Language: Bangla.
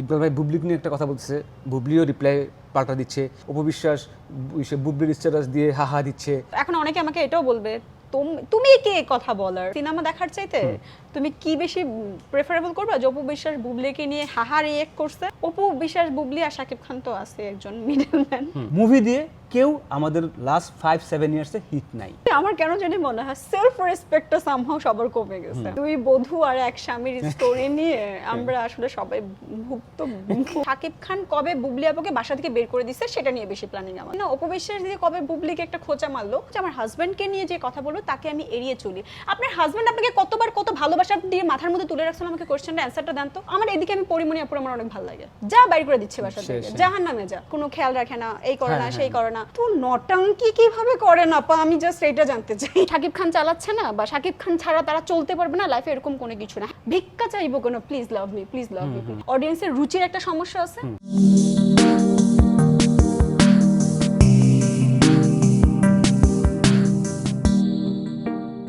ইকবাল ভাই বুবলিক নিয়ে একটা কথা বলছে বুবলিও রিপ্লাই পাল্টা দিচ্ছে। অপবিশ্বাস বুবলির স্ট্যাটাস দিয়ে হা হা দিচ্ছে। এখন অনেকে আমাকে এটাও বলবে তুম- কে কথা বলার? সিনেমা দেখার চাইতে তুমি কি বেশি প্রেফারেবল করবা? যে অপু বিশ্বাস বুবলিকে নিয়ে হাহা রিয়েক্ট করছে। অপু বিশ্বাস বুবলি আর শাকিব খান তো আছে একজন মিডলম্যান মুভি দিয়ে কেউ আমাদের লাস্ট ফাইভ সেভেন ইয়ার্সে হিট নাই। আমার কেন জানি মনে হয় সেলফ রেসপেক্টটা সামহাও সবার কমে গেছে। দুই বধূ আর এক স্বামীর স্টোরি নিয়ে আমরা আসলে সবাই ভুক্ত শাকিব খান কবে বুবলি আপুকে বাসা থেকে বের করে দিছে সেটা নিয়ে বেশি প্ল্যানিং আমার। না উপবিশ্বাস দিয়ে কবে বুবলিকে একটা খোঁচা মারলো যে আমার হাজবেন্ডকে নিয়ে যে কথা বলব তাকে আমি এড়িয়ে চলি। আপনার হাজব্যান্ড আপনাকে কতবার কত ভালোবাসা দিয়ে মাথার মধ্যে তুলে রাখছেন আমাকে কোশ্চেনটা অ্যান্সারটা দেন তো। আমার এদিকে আমি পরিমণি আপুর আমার অনেক ভালো লাগে। যা বাইর করে দিচ্ছে বাসা থেকে জাহান নামে যা। কোনো খেয়াল রাখে না এই করে না হ্যাঁ, সেই করে না। তো নটাঙ্কি কীভাবে করে না পা? আমি জাস্ট এটা জানতে চাই। শাকিব খান চালাচ্ছে না? বা শাকিব খান ছাড়া তারা চলতে পারবে না? লাইফে এরকম কোনো কিছু না। ভিক্ষা চাইব কোনো please love me please love me অডিয়েন্সের রুচির একটা সমস্যা আছে?